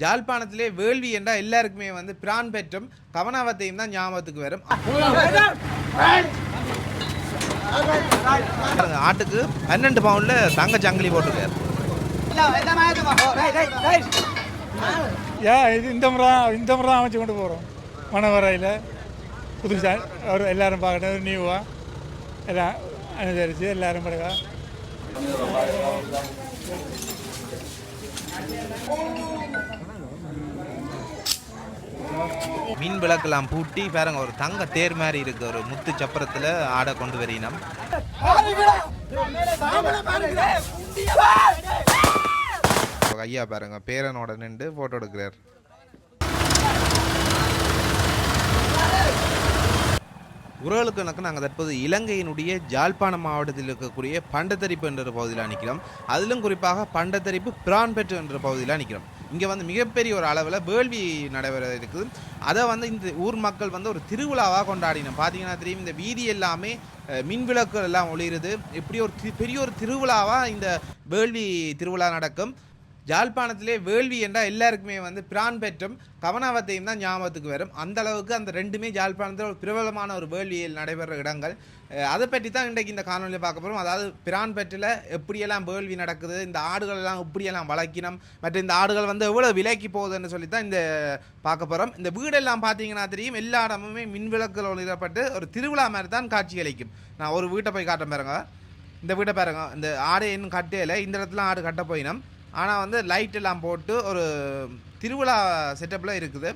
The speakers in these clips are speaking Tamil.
ஜாழ்ப்பாணத்திலே வேள்வி என்றால் எல்லாருக்குமே வந்து பிரான் பெற்றும் கவனவத்தையும் தான் ஞாபகத்துக்கு வரும். ஆட்டுக்கு பன்னெண்டு பவுண்ட்ல தங்க சங்கிலி போட்டிருக்காரு. ஏன் இது இந்த முறை இந்த முறை தான் அமைச்சு கொண்டு போகிறோம் மணவரையில் புதுசாக ஒரு எல்லாரும் பார்க்கணும் நியூவாக எல்லாம் அனுசரித்து எல்லாரும் பிறகு மீன் விளக்கெல்லாம் பூட்டி பாருங்க ஒரு தங்க தேர் மாதிரி இருக்கு. ஒரு முத்து சப்பரத்துல ஆடை கொண்டு வரினம். ஐயா பாருங்க பேரனோட நின்று போட்டோ எடுக்கிறார். உறவுகளுக்கு எனக்கு நாங்கள் தற்போது இலங்கையினுடைய ஜாழ்ப்பாண மாவட்டத்தில் இருக்கக்கூடிய பண்டத்தரிப்பு என்ற பகுதியில் நிற்கிறோம் அதிலும் குறிப்பாக பண்டத்தரிப்பு பிரான்பெற்று என்ற பகுதியில் நிற்கிறோம் இங்கே வந்து மிகப்பெரிய ஒரு அளவில் வேள்வி நடைபெற இருக்குது. அதை வந்து இந்த ஊர் மக்கள் வந்து ஒரு திருவிழாவாக கொண்டாடினோம். பார்த்தீங்கன்னா தெரியும்? இந்த வீதி எல்லாமே மின் விளக்குகள் எல்லாம் ஒளிருது. இப்படி ஒரு தி- பெரிய ஒரு திருவிழாவாக இந்த வேள்வி திருவிழா நடக்கும். ஜாழ்ப்பாணத்திலே வேள்வி என்றால் எல்லாருக்குமே வந்து பிரான் பெற்றும் கவனாவத்தையும் தான் ஞாபகத்துக்கு வரும். அந்த அளவுக்கு அந்த ரெண்டுமே ஜாழ்ப்பாணத்தில் ஒரு பிரபலமான ஒரு வேள்வியில் நடைபெற இடங்கள். அதை பற்றி தான் இன்றைக்கு இந்த காணொலியில் பார்க்க போகிறோம் அதாவது பிரான் பெற்றில் எப்படியெல்லாம் வேள்வி நடக்குது இந்த ஆடுகள் எல்லாம் எப்படியெல்லாம் வளர்க்கணும் மற்றும் இந்த ஆடுகள் வந்து எவ்வளோ விலைக்கு போகுதுன்னு சொல்லி தான் இந்த பார்க்க போகிறோம் இந்த வீடெல்லாம் பார்த்தீங்கன்னா தெரியும் எல்லா இடமுமே மின் விளக்குகள் ஒளிரப்பட்டு ஒரு திருவிழா மாதிரி தான் காட்சி அளிக்கும் நான் ஒரு வீட்டை போய் காட்ட பாருங்க. இந்த வீட்டை பாருங்க. இந்த ஆடு இன்னும் கட்டையில் இந்த இடத்துல ஆடு கட்ட போயினோம். ஆனால் வந்து லைட் எல்லாம் போட்டு ஒரு திருவிழா செட்டப்பில் இருக்குது.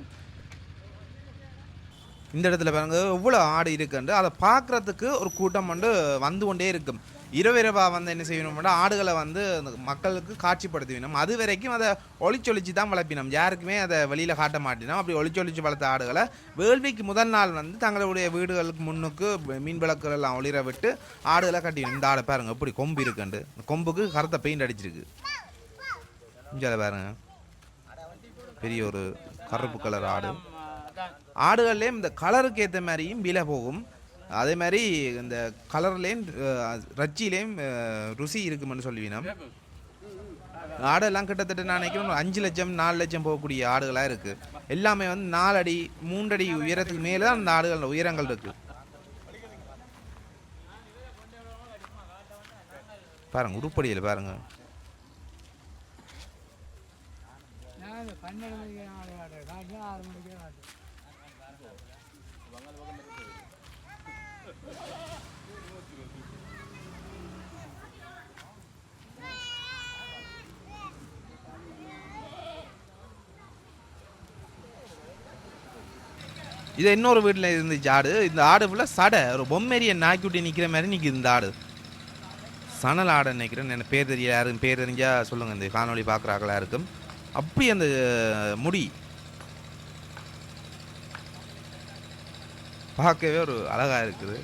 இந்த இடத்துல பாருங்க எவ்வளோ ஆடு இருக்குன்ட்டு அதை பார்க்குறதுக்கு ஒரு கூட்டம் வந்து வந்து கொண்டே இருக்கும் இரவு வந்து என்ன செய்யணும்னா ஆடுகளை வந்து அந்த மக்களுக்கு காட்சிப்படுத்தினோம் அது வரைக்கும் அதை ஒளிச்சொலிச்சு தான் வளர்ப்பினோம். யாருக்குமே அதை வெளியில் காட்ட மாட்டினோம். அப்படி ஒளிச்சொலிச்சு வளர்த்த ஆடுகளை வேள்விக்கு முதல் நாள் வந்து தங்களுடைய வீடுகளுக்கு முன்னுக்கு மீன் விளக்குகள் எல்லாம் ஒளிர விட்டு ஆடுகளை கட்டினோம். இந்த ஆடை பாருங்கள் எப்படி கொம்பு இருக்குண்டு இந்த கொம்புக்கு கருத்தை பெயிண்ட் அடிச்சிருக்கு. இங்கே பாருங்க. பெரிய ஒரு கருப்பு கலர் ஆடு. ஆடுகள்லேயும் இந்த கலருக்கு ஏற்ற மாதிரியும் விலை போகும். அதே மாதிரி இந்த கலர்லேயும் ரச்சிலேயும் ருசி இருக்குமென்னு சொல்லுவீனம் ஆடெல்லாம் கிட்டத்தட்ட நான் நினைக்கிறேன் ஒரு அஞ்சு லட்சம் நாலு லட்சம் போகக்கூடிய ஆடுகளாக இருக்குது எல்லாமே வந்து நாலடி மூன்றடி உயரத்துக்கு மேலே தான் அந்த ஆடுகள் உயரங்கள் இருக்குது பாருங்க உருப்படியில் பாருங்க பன்னெண்டு மணிக்கு ஆடு ஆடு ஆறு மணிக்கு ஆடு இது இன்னொரு வீட்டில் இருந்துச்சு ஆடு இந்த ஆடு ஃபுல்லாக சடை. ஒரு பொம்மெரிய நாய்க்குட்டி நிற்கிற மாதிரி நிற்கிது இந்த ஆடு. சணல் ஆடை நினைக்கிறேன். எனக்கு பேர் தெரிய யாரும் பேர் தெரிஞ்சால் சொல்லுங்கள் இந்த காணொலி பார்க்குறாங்களா இருக்கும் அப்படி அந்த முடி. பார்க்கவே ஒரு அழகாக இருக்குது.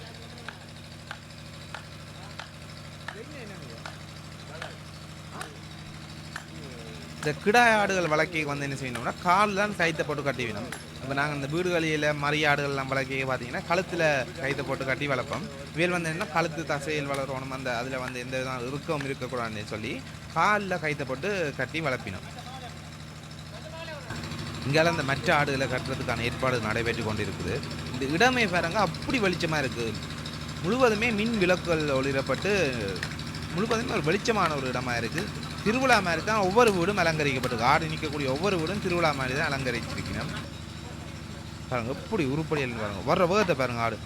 இந்த கிடாய் ஆடுகள் வளர்க்க வந்து என்ன செய்யணும்னா கால் தான் கைத்தை போட்டு கட்டி வேணும் இப்போ நாங்கள் இந்த வீடுகளில் மறிய ஆடுகள்லாம் வளர்க்க பார்த்தீங்கன்னா கழுத்தில் கைத்தை போட்டு கட்டி வளர்ப்போம். வேல் வந்து என்ன கழுத்து தசையில் வளரணும் அந்த அதில் வந்து எந்த விதம் இறுக்கம் இருக்கக்கூடாதுன்னு சொல்லி காலில் கைத்தை போட்டு கட்டி வளர்ப்பினோம். இங்கால அந்த மற்ற ஆடுகளை கட்டுறதுக்கான ஏற்பாடு நடைபெற்று கொண்டிருக்குது. இந்த இடமே பாருங்க அப்படி வெளிச்சமாக இருக்குது முழுவதுமே மின் விளக்குகள் ஒளிரப்பட்டு முழுவதுமே ஒரு வெளிச்சமான ஒரு இடமா இருக்குது திருவிழா மாதிரி தான் ஒவ்வொரு வீடும் அலங்கரிக்கப்பட்டிருக்கு. ஆடு நிற்கக்கூடிய ஒவ்வொரு வீடும் திருவிழா மாதிரி தான் அலங்கரிச்சிருக்கணும். பாருங்க எப்படி உருப்படியல் பாருங்க. வர்ற வேகத்தை பாருங்க ஆடு.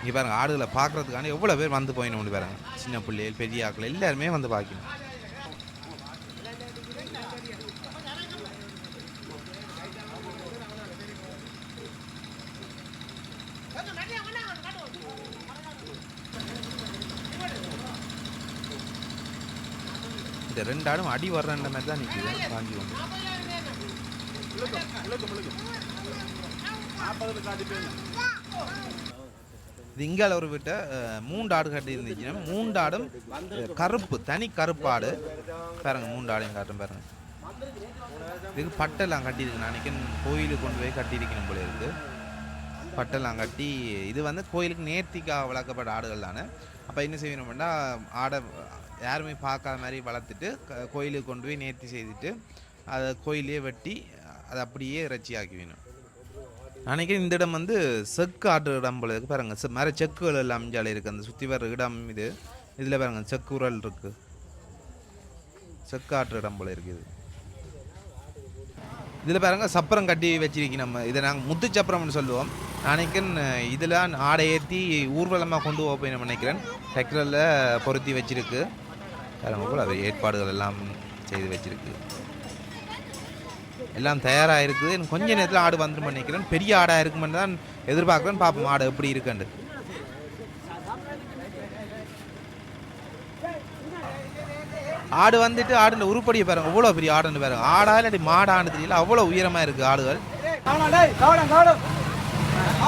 இங்கே பாருங்க ஆடுகளை பார்க்குறதுக்கான எவ்வளோ பேர் வந்து போயிடணும் பாருங்க. சின்ன பிள்ளைகள் பெரிய ஆட்கள் எல்லாருமே வந்து பார்க்கணும் இந்த ரெண்டு ஆடும் அடி வர்ற மாதிரி தான் நிற்குது வாங்கி வந்து இது இங்கால ஒரு வீட்டை மூன்று ஆடு கட்டி இருந்துச்சுன்னா மூன்று ஆடும் கருப்பு தனி கருப்பு ஆடு. பாருங்க மூன்று ஆடையும் காட்டும் பாருங்க. இதுக்கு பட்டெல்லாம் கட்டியிருக்கு. நான் நினைக்கிறேன் கோயிலுக்கு கொண்டு போய் கட்டியிருக்கணும் போல இருக்குது பட்டெல்லாம் கட்டி இது வந்து கோயிலுக்கு நேர்த்திக்காக வளர்க்கப்பட்ட ஆடுகள் தானே. அப்போ என்ன செய்யணும்னா ஆடை யாருமே பார்க்காத மாதிரி வளர்த்துட்டு கோயிலுக்கு கொண்டு போய் நேர்த்தி செய்துட்டு அதை கோயிலே வெட்டி அதை அப்படியே இறைச்சி ஆக்கி வேணும் நினைக்கிறேன் இந்த இடம் வந்து செக்கு ஆட்டு இடம் போல இருக்குது பாருங்க செ- மர செக்குகள் எல்லாம் இருக்குது அந்த சுற்றி வர இடம் இது இதில் பாருங்க செக்கு உரல் இருக்குது செக்கு ஆட்டு இடம் போல இருக்குது இதில் பாருங்க சப்பரம் கட்டி வச்சிருக்கி நம்ம இதை நாங்கள் முத்து சப்பரம்னு சொல்லுவோம். நினைக்கிறேன் இதில் ஆடை ஏற்றி ஊர்வலமாக கொண்டு போய் நினைக்கிறேன். டிராக்டரில் பொருத்தி வச்சுருக்கு. பாருங்க கூட அது ஏற்பாடுகள் எல்லாம் செய்து வச்சுருக்கு. எல்லாம் தயாராக இருக்குது. எனக்கு கொஞ்ச நேரத்தில் ஆடு வந்துடும் நினைக்கிறேன். பெரிய ஆடாக இருக்குமென்னு தான் எதிர்பார்க்குறேன். பார்ப்போம் ஆடு எப்படி இருக்குன்னு ஆடு வந்துட்டு ஆடுன உருப்படியை பாருங்க. அவ்வளோ பெரிய ஆடுன்னு பாருங்க. ஆடா இல்லாட்டி மாடான்னு தெரியல. அவ்வளோ உயரமாக இருக்குது ஆடுகள்.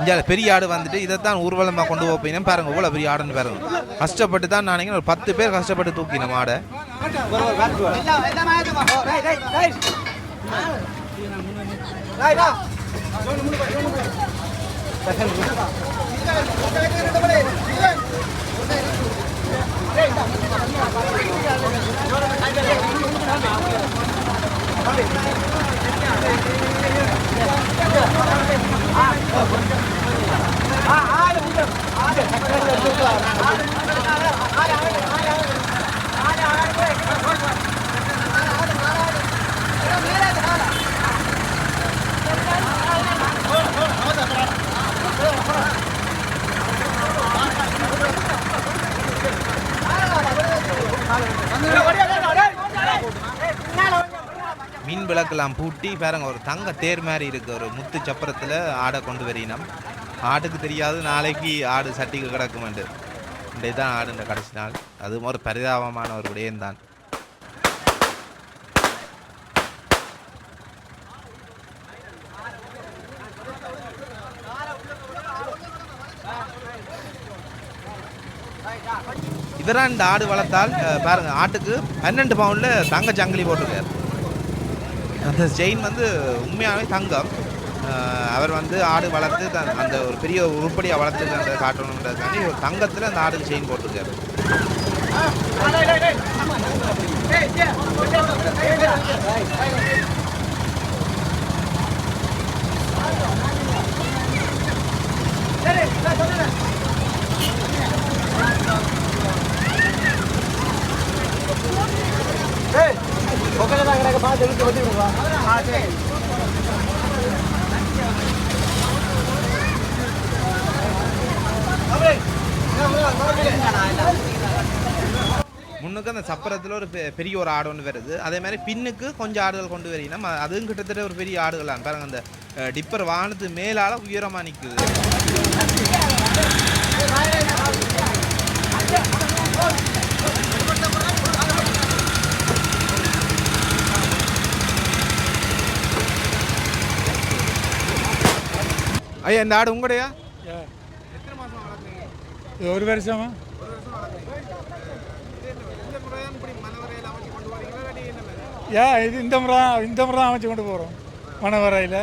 இங்கே பெரிய ஆடு வந்துட்டு இதைத்தான் ஊர்வலமாக கொண்டு போப்பீங்க பாருங்க இவ்வளோ பெரிய ஆடுன்னு பாருங்க. கஷ்டப்பட்டு தான் நினைக்கிறேன் ஒரு பத்து பேர் கஷ்டப்பட்டு தூக்கினோம் ஆடை மீன் விளக்கெல்லாம் பூட்டி பாருங்க ஒரு தங்க தேர் மாதிரி இருக்குது ஒரு முத்து சப்பரத்தில் ஆடை கொண்டு வரினோம். ஆட்டுக்கு தெரியாது நாளைக்கு ஆடு சட்டிக்கு கிடக்குமெண்டு இன்றைக்கு தான் ஆடு இந்த கடைசி நாள். அதுவும் ஒரு பரிதாபமான ஒரு விடயம்தான் இதெல்லாம் இந்த ஆடு வளர்த்தால் பாருங்க ஆட்டுக்கு பன்னெண்டு பவுண்டில் தங்க ஜங்கிலி போட்டிருக்காரு. அந்த செயின் வந்து உண்மையாகவே தங்கம். அவர் வந்து ஆடு வளர்த்து அந்த ஒரு பெரிய உருப்படியாக வளர்த்து அந்த காட்டணுன்றதுக்காண்டி ஒரு தங்கத்தில் அந்த ஆடுக்கு செயின் போட்டிருக்காரு. முன்னுக்கு அந்த சப்பரத்தில் ஒரு பெ- பெரிய ஒரு ஆடு ஒன்று வருது. அதே மாதிரி பின்னுக்கு கொஞ்சம் ஆடுகள் கொண்டு வரீங்கன்னா அதுவும் கிட்டத்தட்ட ஒரு பெரிய ஆடுகளான் பாருங்க அந்த டிப்பர் வானத்து மேலால உயரமாக நிற்குது ஐயா இந்த ஆடு உங்களுடையா? ஏ, எத்தனை மாதம் வளர்க்குறீங்க? இது ஒரு வருஷமா? மனவரையில்? ஏன் இது இந்த முறை இந்த முறை தான் அமைச்சு கொண்டு போகிறோம் மணவரையில்.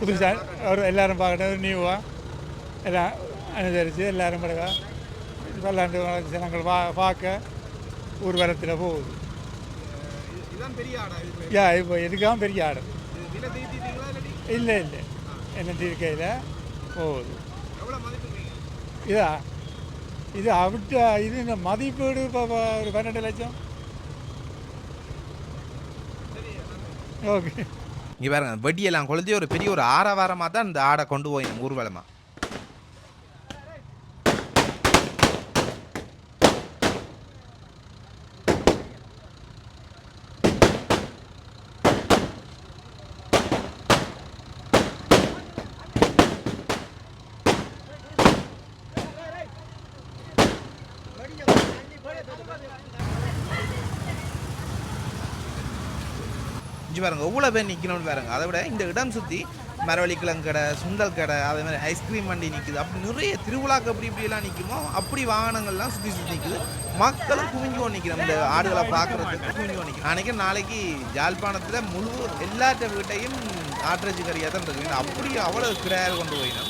புதுசாக ஒரு எல்லாரும் பார்க்கணும். நியூவாக எல்லாம் அனுசரித்து எல்லாரும் பிறகு விளாண்டு ஜனங்கள் பா பார்க்க ஊர்வலத்தில் போகுது. ஏன் இப்போ இதுக்காக பெரிய ஆடு. இல்லை இல்லை. என்ன தீர்க்கையில்? போகுது. இதா? இது அவிட்ட இது இந்த மதிப்பீடு இப்போ ஒரு பன்னெண்டு லட்சம்? சரி ஓகே. இங்கே பாருங்க வெடியெல்லாம் கொளுத்தி ஒரு பெரிய ஒரு ஆரவாரமாக தான் இந்த ஆடை கொண்டு போய் ஊர்வலமாக இஞ்சி பாருங்க எவ்வளோ பேர் நிற்கணும்னு பாருங்க. அதை விட இந்த இடம் சுற்றி மரவள்ளி கடை சுண்டல் கடை அதே மாதிரி ஐஸ்கிரீம் வண்டி நிற்குது அப்படி நிறைய திருவிழாக்கு அப்படி இப்படிலாம் நிற்குமோ அப்படி வாகனங்கள்லாம் சுற்றி சுற்றி நிற்குது மக்களும் குவிஞ்சு கொண்டு நிற்கிறோம் இந்த ஆடுகளை பார்க்குறதுக்கு குவிஞ்சு கொண்டு நிற்கிறோம் அன்றைக்கி நாளைக்கு ஜாழ்ப்பாணத்தில் முழு எல்லாத்த வீட்டையும் ஆட்ரஜி கறியாக தான் இருக்கு. அப்படி அவ்வளோ கிரையாக கொண்டு போயிடும்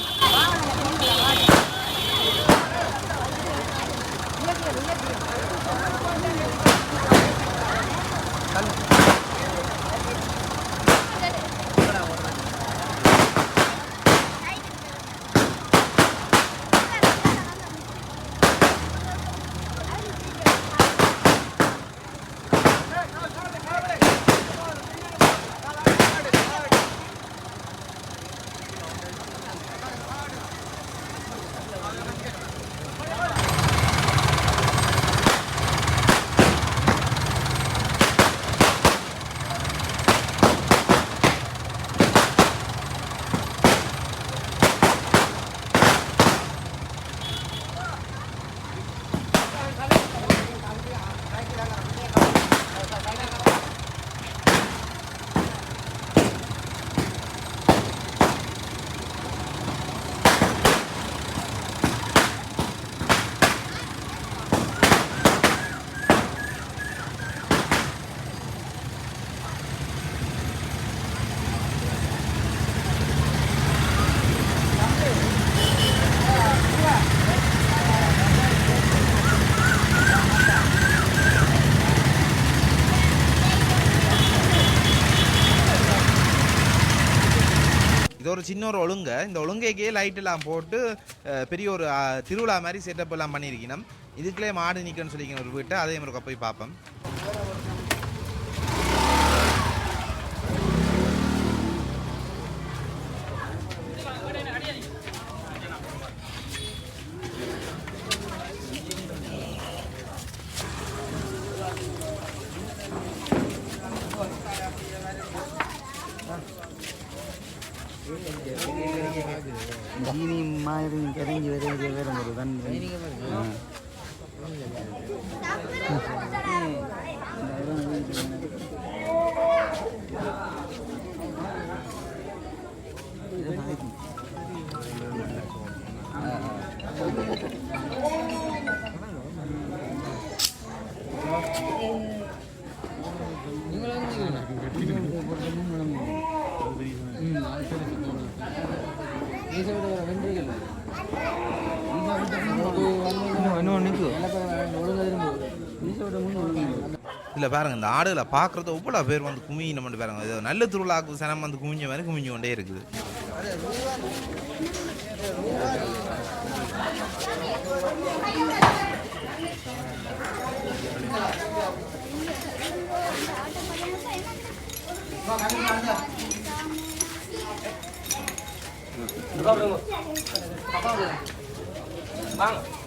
இன்னொரு ஒரு இந்த ஒழுங்கைக்கே லைட் எல்லாம் போட்டு பெரிய ஒரு திருவிழா மாதிரி செட்டப் எல்லாம் பண்ணியிருக்கணும். இதுக்குள்ளே மாடு நிற்கணும்னு சொல்லிக்கணும் ஒரு வீட்டை அதே மாதிரி போய் பார்ப்போம். ஜீனி மாதிரி கரைஞ்சி வர வர வேற ஒரு தன் இதில் பாருங்க இந்த ஆடுகளை பார்க்குறது எவ்வளோ பேர் வந்து குமியினம் பண்ணி பாருங்க. இது நல்ல திருவிழாக்கு சனம் வந்து குமிஞ்ச மாதிரி குமிஞ்சு கொண்டே இருக்குது.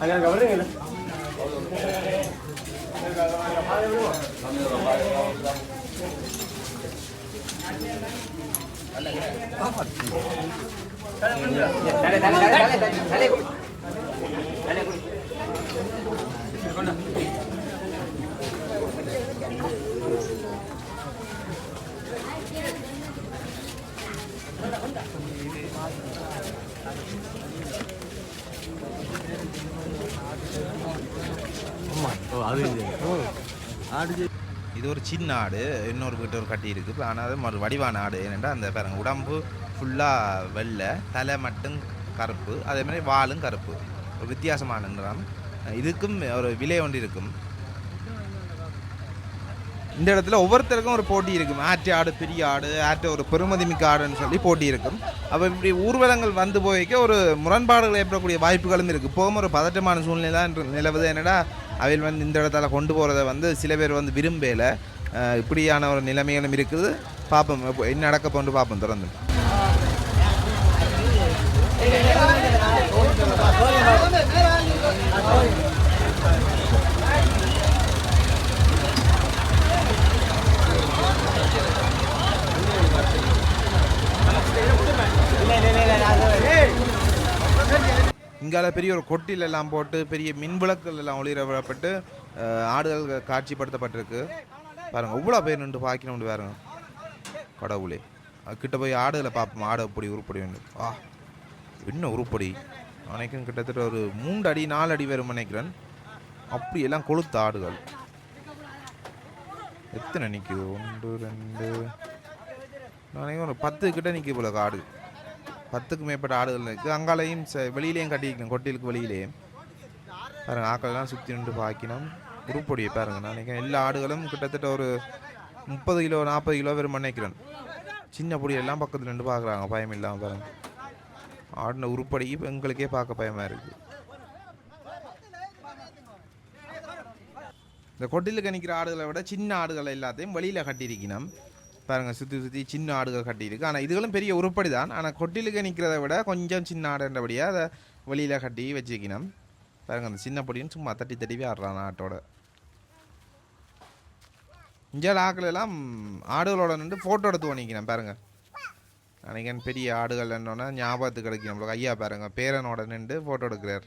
അങ്ങനെ കവറില്ല Dale, dale, dale, dale, dale. ஆடு இது ஒரு சின்ன ஆடு இன்னொரு வீட்டு ஒரு கட்டி இருக்குது. ஆனால் அது ஒரு வடிவான ஆடு. ஏனென்றால் அந்த பாருங்க உடம்பு ஃபுல்லாக வெள்ளை தலை மட்டும் கருப்பு அதே மாதிரி வாலும் கருப்பு. ஒரு இதுக்கும் ஒரு விலை ஒன்று இருக்கும். இந்த இடத்துல ஒவ்வொருத்தருக்கும் ஒரு போட்டி இருக்கும். ஆற்று ஆடு பெரிய ஆடு ஆற்று ஒரு பெருமதி மிக்க ஆடுன்னு சொல்லி போட்டி இருக்கும். அப்போ இப்படி ஊர்வலங்கள் வந்து போய்க்க ஒரு முரண்பாடுகள் ஏற்படக்கூடிய வாய்ப்புகளும் இருக்குது போகும் ஒரு பதட்டமான சூழ்நிலை தான் நிலவுது. என்னடா அவையில் வந்து இந்த இடத்துல கொண்டு போகிறத வந்து சில பேர் வந்து விரும்பலை. இப்படியான ஒரு நிலைமைகளும் இருக்குது. பார்ப்போம் என்ன நடக்க போன்று பார்ப்போம் தொடர்ந்து. இங்கால பெரிய ஒரு கொட்டில் எல்லாம் போட்டு பெரிய மின் விளக்குகள் எல்லாம் ஒளிரப்பட்டு ஆடுகள் காட்சிப்படுத்தப்பட்டிருக்கு. பாருங்கள் இவ்வளோ பேர் நின்று பார்க்கணும்னு பாருங்க. கடவுளே. கிட்ட போய் ஆடுகளை பார்ப்போம்? ஆடு அப்படி உருப்படி வேண்டும் ஆ என்ன உருப்படி? நினைக்கிறேன் கிட்டத்தட்ட ஒரு மூன்று அடி நாலு அடி வரும் நினைக்கிறேன். அப்படி எல்லாம் கொளுத்த ஆடுகள். எத்தனை நிற்குது ஒன்று ரெண்டு. நான் நினைக்கிறேன் ஒரு பத்து கிட்ட நிற்க போல ஆடு பத்துக்கு மேற்பட்ட ஆடுகள் இருக்குது அங்காலையும் ச- வெளியிலையும் கட்டிக்கணும் கொட்டிலுக்கு வெளியிலேயும் பாருங்கள் ஆக்கள்லாம் சுற்றி நின்று பாக்கினோம் உருப்பொடியை பாருங்கள் நான் நினைக்கிறேன் எல்லா ஆடுகளும் கிட்டத்தட்ட ஒரு முப்பது கிலோ நாற்பது கிலோ வெறும் நினைக்கிறேன் சின்ன பொடி எல்லாம் பக்கத்தில் நின்று பார்க்குறாங்க பயம் இல்லாமல் பாருங்கள் ஆடின உருப்படி இப்போ எங்களுக்கே பார்க்க பயமாக இருக்குது இந்த கொட்டிலுக்கு நிற்கிற ஆடுகளை விட சின்ன ஆடுகள் எல்லாத்தையும் வெளியில் கட்டியிருக்கணும். பாருங்க சுற்றி சுற்றி சின்ன ஆடுகள் கட்டியிருக்கு ஆனால் இதுகளும் பெரிய உருப்படி தான் ஆனால் கொட்டிலுக்கு நிற்கிறத விட கொஞ்சம் சின்ன ஆடுன்றபடியாக அதை வெளியில் கட்டி வச்சுக்கணும் பாருங்க அந்த சின்ன பொடியும் சும்மா தட்டி தட்டி ஆடுறான் ஆட்டோட. இந்தியாவில் ஆக்கள் எல்லாம் ஆடுகளோட நின்று ஃபோட்டோ எடுத்து பண்ணிக்கிறேன் பாருங்க. அன்னைக்கு பெரிய ஆடுகள் என்னன்னா ஞாபகத்துக்கு கிடைக்கும். நம்மளுக்கு ஐயா பாருங்க பேரனோட நின்று ஃபோட்டோ எடுக்கிறார்.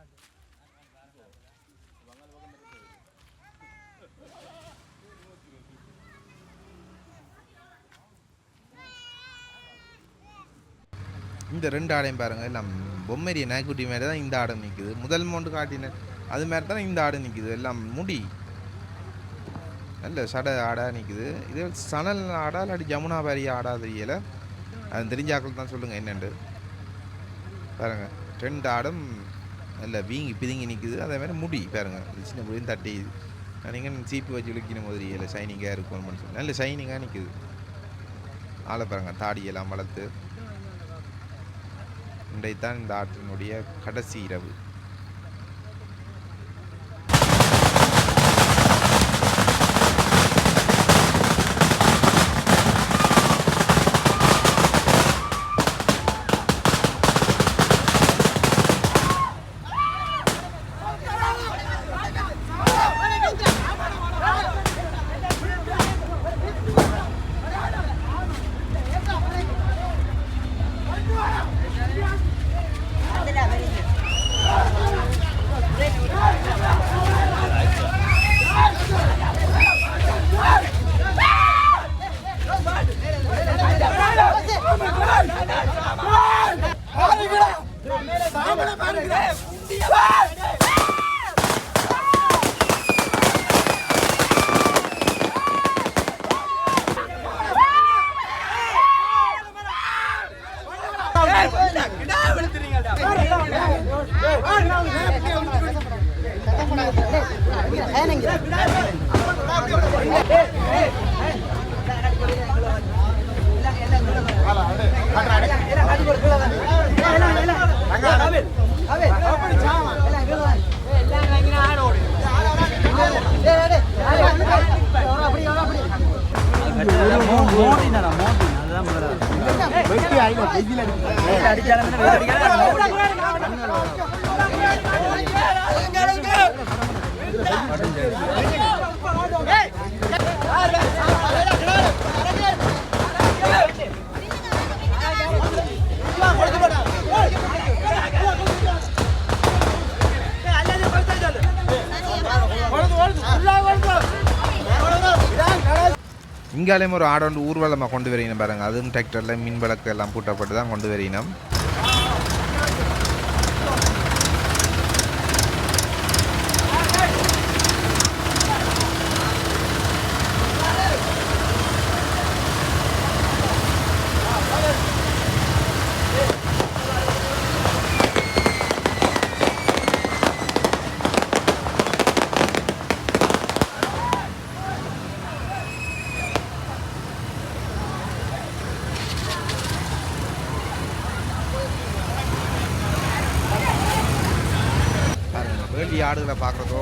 இந்த ரெண்டு ஆடையும் பாருங்கள் எல்லாம் பொம்மரிய நாய்க்குட்டி மாதிரி தான் இந்த ஆடை நிற்குது முதல் மோண்டு காட்டின அது மாதிரி தான் இந்த ஆடை நிற்குது எல்லாம் முடி. நல்ல சடை ஆடா நிற்குது இது சணல் ஆடா இல்லாட்டி ஜமுனா பாரி ஆடா தெரியல. அது தெரிஞ்சாக்கள் தான் சொல்லுங்கள் என்னென்று பாருங்கள் ரெண்டு ஆடும் நல்ல வீங்கி பிதுங்கி நிற்குது அதே மாதிரி முடி பாருங்க. இது சின்ன முடியும் தட்டி நீங்கள் சீப்பு வச்சு விழுக்கின மாதிரி இல்லை. ஷைனிங்காக இருக்கும்னு சொல்லி. நல்ல ஷைனிங்காக நிற்குது ஆளை பாருங்கள் தாடியெல்லாம் வளர்த்து. இன்றைத்தான் இந்த ஆற்றினுடைய கடைசி இரவு. இங்காலையும் ஒரு ஆடை ஊர்வலமாக கொண்டு வரணும் பாருங்கள் அதுவும் டிராக்டரில் மின் விளக்கு எல்லாம் பூட்டப்பட்டு தான் கொண்டு வரணும்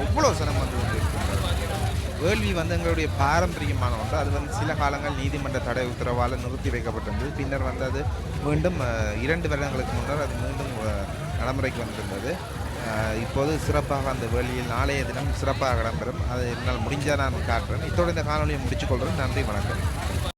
பார்க்குறதோ அவ்வளோ சிரமம் வந்து வேள்வி வந்து எங்களுடைய பாரம்பரியமான ஒன்று. அது வந்து சில காலங்கள் நீதிமன்ற தடை உத்தரவால் நிறுத்தி வைக்கப்பட்டிருந்தது. பின்னர் வந்து அது மீண்டும் இரண்டு வருடங்களுக்கு முன்னர் அது மீண்டும் நடைமுறைக்கு வந்திருந்தது. இப்போது சிறப்பாக அந்த வேள்வியில் நாளைய தினம் சிறப்பாக இடம்பெறும். அதை என்னால் முடிஞ்சால் நான் காட்டுறேன். இத்தோடு இந்த காணொலியை முடிச்சுக்கொள்கிறேன் நன்றி வணக்கம்.